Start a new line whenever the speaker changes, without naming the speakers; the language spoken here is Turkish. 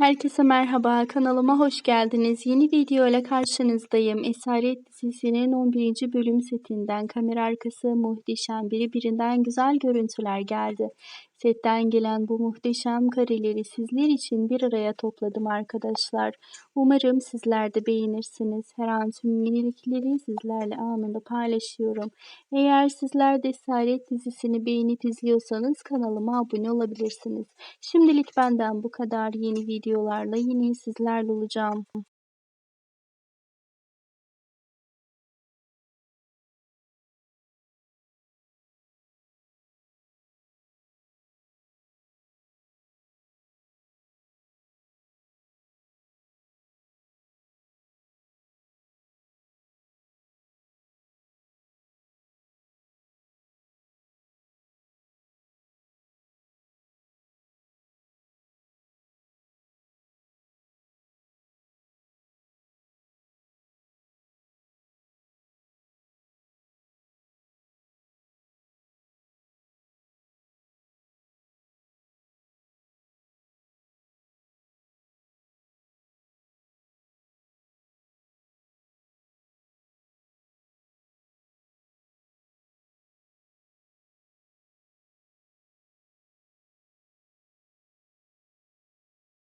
Herkese merhaba, kanalıma hoş geldiniz. Yeni video ile karşınızdayım. Esaret dizisinin 11. bölüm setinden kamera arkası muhteşem birbirinden güzel görüntüler geldi. Setten gelen bu muhteşem kareleri sizler için bir araya topladım arkadaşlar. Umarım sizler de beğenirsiniz. Her an tüm yenilikleri sizlerle anında paylaşıyorum. Eğer sizler de Esaret dizisini beğenip izliyorsanız kanalıma abone olabilirsiniz. Şimdilik benden bu kadar. Yeni videolarla yine sizlerle olacağım.